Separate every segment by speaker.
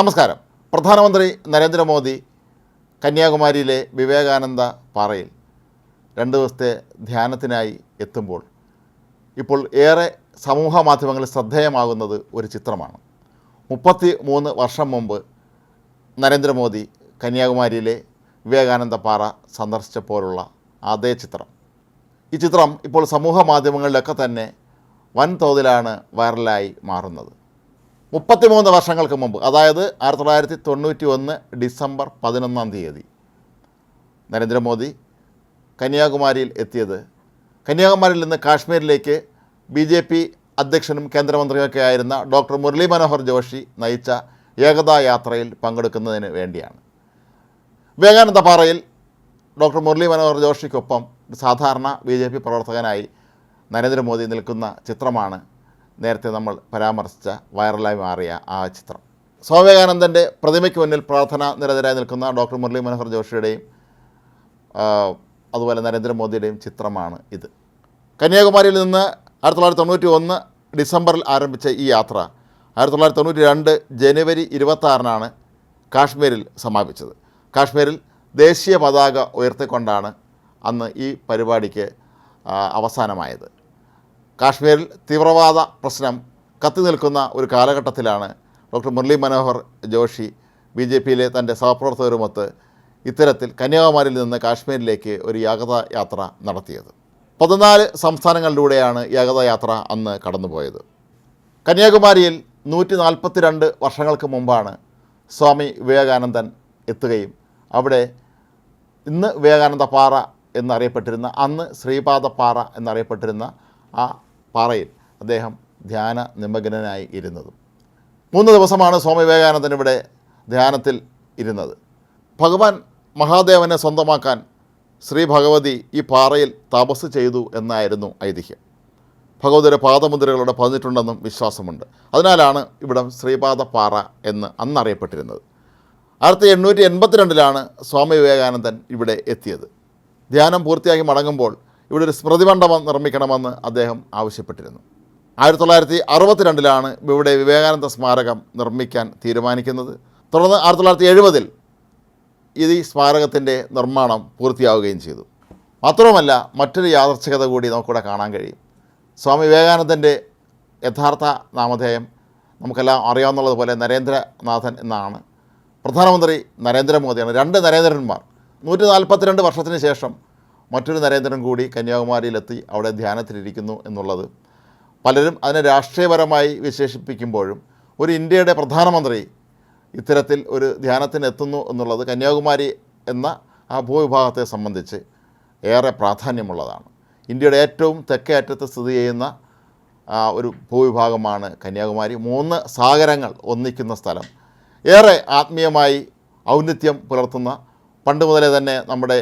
Speaker 1: നമസ്കാരം. പ്രധാനമന്ത്രി നരേന്ദ്രമോദി കന്യാകുമാരിയിലെ വിവേകാനന്ദ പാറയിൽ രണ്ട് ദിവസത്തെ ധ്യാനത്തിനായി എത്തുമ്പോൾ ഇപ്പോൾ ഏറെ സമൂഹ മാധ്യമങ്ങളിൽ ശ്രദ്ധേയമാകുന്നത് ഒരു ചിത്രമാണ്. മുപ്പത്തി മൂന്ന് വർഷം മുമ്പ് നരേന്ദ്രമോദി കന്യാകുമാരിയിലെ വിവേകാനന്ദ പാറ സന്ദർശിച്ചപ്പോഴുള്ള അതേ ചിത്രം. ഈ ചിത്രം ഇപ്പോൾ സമൂഹ മാധ്യമങ്ങളിലൊക്കെ തന്നെ വൻതോതിലാണ് വൈറലായി മാറുന്നത്. മുപ്പത്തിമൂന്ന് വർഷങ്ങൾക്ക് മുമ്പ് അതായത് ആയിരത്തി തൊള്ളായിരത്തി തൊണ്ണൂറ്റി ഒന്ന് ഡിസംബർ പതിനൊന്നാം തീയതി നരേന്ദ്രമോദി കന്യാകുമാരിയിൽ എത്തിയത്. കന്യാകുമാരിയിൽ നിന്ന് കാശ്മീരിലേക്ക് ബി ജെ പി അധ്യക്ഷനും കേന്ദ്രമന്ത്രിയൊക്കെ ആയിരുന്ന ഡോക്ടർ മുരളി മനോഹർ ജോഷി നയിച്ച ഏകതാ യാത്രയിൽ പങ്കെടുക്കുന്നതിന് വേണ്ടിയാണ്. വിവേകാനന്ദ പാറയിൽ ഡോക്ടർ മുരളി മനോഹർ ജോഷിക്കൊപ്പം സാധാരണ ബി ജെ പി പ്രവർത്തകനായി നരേന്ദ്രമോദി നിൽക്കുന്ന ചിത്രമാണ് നേരത്തെ നമ്മൾ പരാമർശിച്ച വൈറലായി മാറിയ ആ ചിത്രം. സ്വാമിവേകാനന്ദന്റെ പ്രതിമയ്ക്ക് മുന്നിൽ പ്രാർത്ഥന നിരതരായി നിൽക്കുന്ന ഡോക്ടർ മുരളി മനോഹർ ജോഷിയുടെയും അതുപോലെ നരേന്ദ്രമോദിയുടെയും ചിത്രമാണ് ഇത്. കന്യാകുമാരിയിൽ നിന്ന് ആയിരത്തി തൊള്ളായിരത്തി തൊണ്ണൂറ്റി ഒന്ന് ഡിസംബറിൽ ആരംഭിച്ച ഈ യാത്ര ആയിരത്തി തൊള്ളായിരത്തി തൊണ്ണൂറ്റി രണ്ട് ജനുവരി ഇരുപത്താറിനാണ് കാശ്മീരിൽ സമാപിച്ചത്. കാശ്മീരിൽ ദേശീയ പതാക ഉയർത്തിക്കൊണ്ടാണ് അന്ന് ഈ പരിപാടിക്ക് അവസാനമായത്. കാശ്മീരിൽ തീവ്രവാദ പ്രശ്നം കത്തി നിൽക്കുന്ന ഒരു കാലഘട്ടത്തിലാണ് ഡോക്ടർ മുരളി മനോഹർ ജോഷി ബി ജെ പിയിലെ തന്റെ സഹപ്രവർത്തകരുമൊത്ത് ഇത്തരത്തിൽ കന്യാകുമാരിയിൽ നിന്ന് കാശ്മീരിലേക്ക് ഒരു യാഗത യാത്ര നടത്തിയത്. പതിനാല് സംസ്ഥാനങ്ങളിലൂടെയാണ് യാഗത യാത്ര അന്ന് കടന്നുപോയത്. കന്യാകുമാരിയിൽ നൂറ്റി നാൽപ്പത്തിരണ്ട് വർഷങ്ങൾക്ക് മുമ്പാണ് സ്വാമി വിവേകാനന്ദൻ എത്തുകയും അവിടെ ഇന്ന് വിവേകാനന്ദ പാറ എന്നറിയപ്പെട്ടിരുന്ന അന്ന് ശ്രീപാദപ്പാറ എന്നറിയപ്പെട്ടിരുന്ന ആ പാറയിൽ അദ്ദേഹം ധ്യാന നിമഗ്നനായി ഇരുന്നത്. മൂന്ന് ദിവസമാണ് സ്വാമി വിവേകാനന്ദൻ ഇവിടെ ധ്യാനത്തിൽ ഇരുന്നത്. ഭഗവാൻ മഹാദേവനെ സ്വന്തമാക്കാൻ ശ്രീ ഭഗവതി ഈ പാറയിൽ തപസ് ചെയ്തു എന്നായിരുന്നു ഐതിഹ്യം. ഭഗവതിയുടെ പാദമുദ്രകളോടെ പതിഞ്ഞിട്ടുണ്ടെന്നും വിശ്വാസമുണ്ട്. അതിനാലാണ് ഇവിടം ശ്രീപാദ പാറ എന്ന് അന്നറിയപ്പെട്ടിരുന്നത്. ആയിരത്തി എണ്ണൂറ്റി എൺപത്തിരണ്ടിലാണ് സ്വാമി വിവേകാനന്ദൻ ഇവിടെ എത്തിയത്. ധ്യാനം പൂർത്തിയാക്കി മടങ്ങുമ്പോൾ ഇവിടെ ഒരു സ്മൃതിമണ്ഡപം നിർമ്മിക്കണമെന്ന് അദ്ദേഹം ആവശ്യപ്പെട്ടിരുന്നു. ആയിരത്തി തൊള്ളായിരത്തി അറുപത്തിരണ്ടിലാണ് ഇവിടെ വിവേകാനന്ദ സ്മാരകം നിർമ്മിക്കാൻ തീരുമാനിക്കുന്നത്. തുടർന്ന് ആയിരത്തി തൊള്ളായിരത്തി എഴുപതിൽ ഇത് ഈ സ്മാരകത്തിന്റെ നിർമ്മാണം പൂർത്തിയാവുകയും ചെയ്തു. മാത്രവുമല്ല മറ്റൊരു യാദർച്ഛികത കൂടി നമുക്കിവിടെ കാണാൻ കഴിയും. സ്വാമി വിവേകാനന്ദന്റെ യഥാർത്ഥ നാമധേയം നമുക്കെല്ലാം അറിയാവുന്നതുപോലെ നരേന്ദ്രനാഥൻ എന്നാണ്. പ്രധാനമന്ത്രി നരേന്ദ്രമോദിയാണ്. രണ്ട് നരേന്ദ്രന്മാർ. നൂറ്റി നാൽപ്പത്തിരണ്ട് വർഷത്തിന് ശേഷം മറ്റൊരു നരേന്ദ്രൻ കൂടി കന്യാകുമാരിയിലെത്തി അവിടെ ധ്യാനത്തിലിരിക്കുന്നു എന്നുള്ളത്. പലരും അതിനെ രാഷ്ട്രീയപരമായി വിശേഷിപ്പിക്കുമ്പോഴും ഒരു ഇന്ത്യയുടെ പ്രധാനമന്ത്രി ഇത്തരത്തിൽ ഒരു ധ്യാനത്തിനെത്തുന്നു എന്നുള്ളത് കന്യാകുമാരി എന്ന ആ ഭൂവിഭാഗത്തെ സംബന്ധിച്ച് ഏറെ പ്രാധാന്യമുള്ളതാണ്. ഇന്ത്യയുടെ ഏറ്റവും തെക്കേ അറ്റത്ത് സ്ഥിതി ചെയ്യുന്ന ഒരു ഭൂവിഭാഗമാണ് കന്യാകുമാരി. മൂന്ന് സാഗരങ്ങൾ ഒന്നിക്കുന്ന സ്ഥലം. ഏറെ ആത്മീയമായി ഔന്നിത്യം പുലർത്തുന്ന പണ്ട് മുതലേ തന്നെ നമ്മുടെ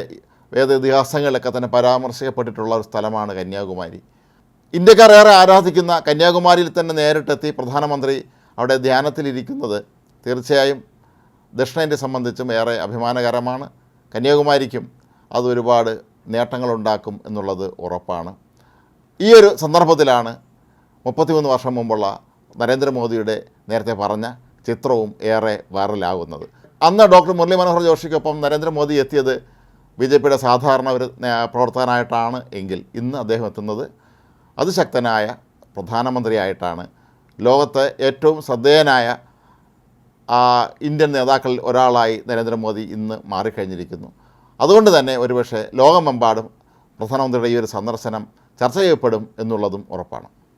Speaker 1: വേദ ഇതിഹാസങ്ങളിലൊക്കെ തന്നെ പരാമർശിക്കപ്പെട്ടിട്ടുള്ള ഒരു സ്ഥലമാണ് കന്യാകുമാരി. ഇന്ത്യക്കാർ ഏറെ ആരാധിക്കുന്ന കന്യാകുമാരിയിൽ തന്നെ നേരിട്ടെത്തി പ്രധാനമന്ത്രി അവിടെ ധ്യാനത്തിലിരിക്കുന്നത് തീർച്ചയായും ദക്ഷിണേന്ത്യ സംബന്ധിച്ചും ഏറെ അഭിമാനകരമാണ്. കന്യാകുമാരിക്കും അത് ഒരുപാട് നേട്ടങ്ങളുണ്ടാക്കും എന്നുള്ളത് ഉറപ്പാണ്. ഈ ഒരു സന്ദർഭത്തിലാണ് മുപ്പത്തിമൂന്ന് വർഷം മുമ്പുള്ള നരേന്ദ്രമോദിയുടെ നേരത്തെ പറഞ്ഞ ചിത്രവും ഏറെ വൈറലാകുന്നത്. അന്ന് ഡോക്ടർ മുരളി മനോഹർ ജോഷിക്കൊപ്പം നരേന്ദ്രമോദി എത്തിയത് ബി ജെ പിയുടെ സാധാരണ ഒരു പ്രവർത്തകനായിട്ടാണ് എങ്കിൽ ഇന്ന് അദ്ദേഹം എത്തുന്നത് അതിശക്തനായ പ്രധാനമന്ത്രിയായിട്ടാണ്. ലോകത്തെ ഏറ്റവും ശ്രദ്ധേയനായ ഇന്ത്യൻ നേതാക്കളിൽ ഒരാളായി നരേന്ദ്രമോദി ഇന്ന് മാറിക്കഴിഞ്ഞിരിക്കുന്നു. അതുകൊണ്ട് തന്നെ ഒരുപക്ഷെ ലോകമെമ്പാടും പ്രധാനമന്ത്രിയുടെ ഈ ഒരു സന്ദർശനം ചർച്ച ചെയ്യപ്പെടും എന്നുള്ളതും ഉറപ്പാണ്.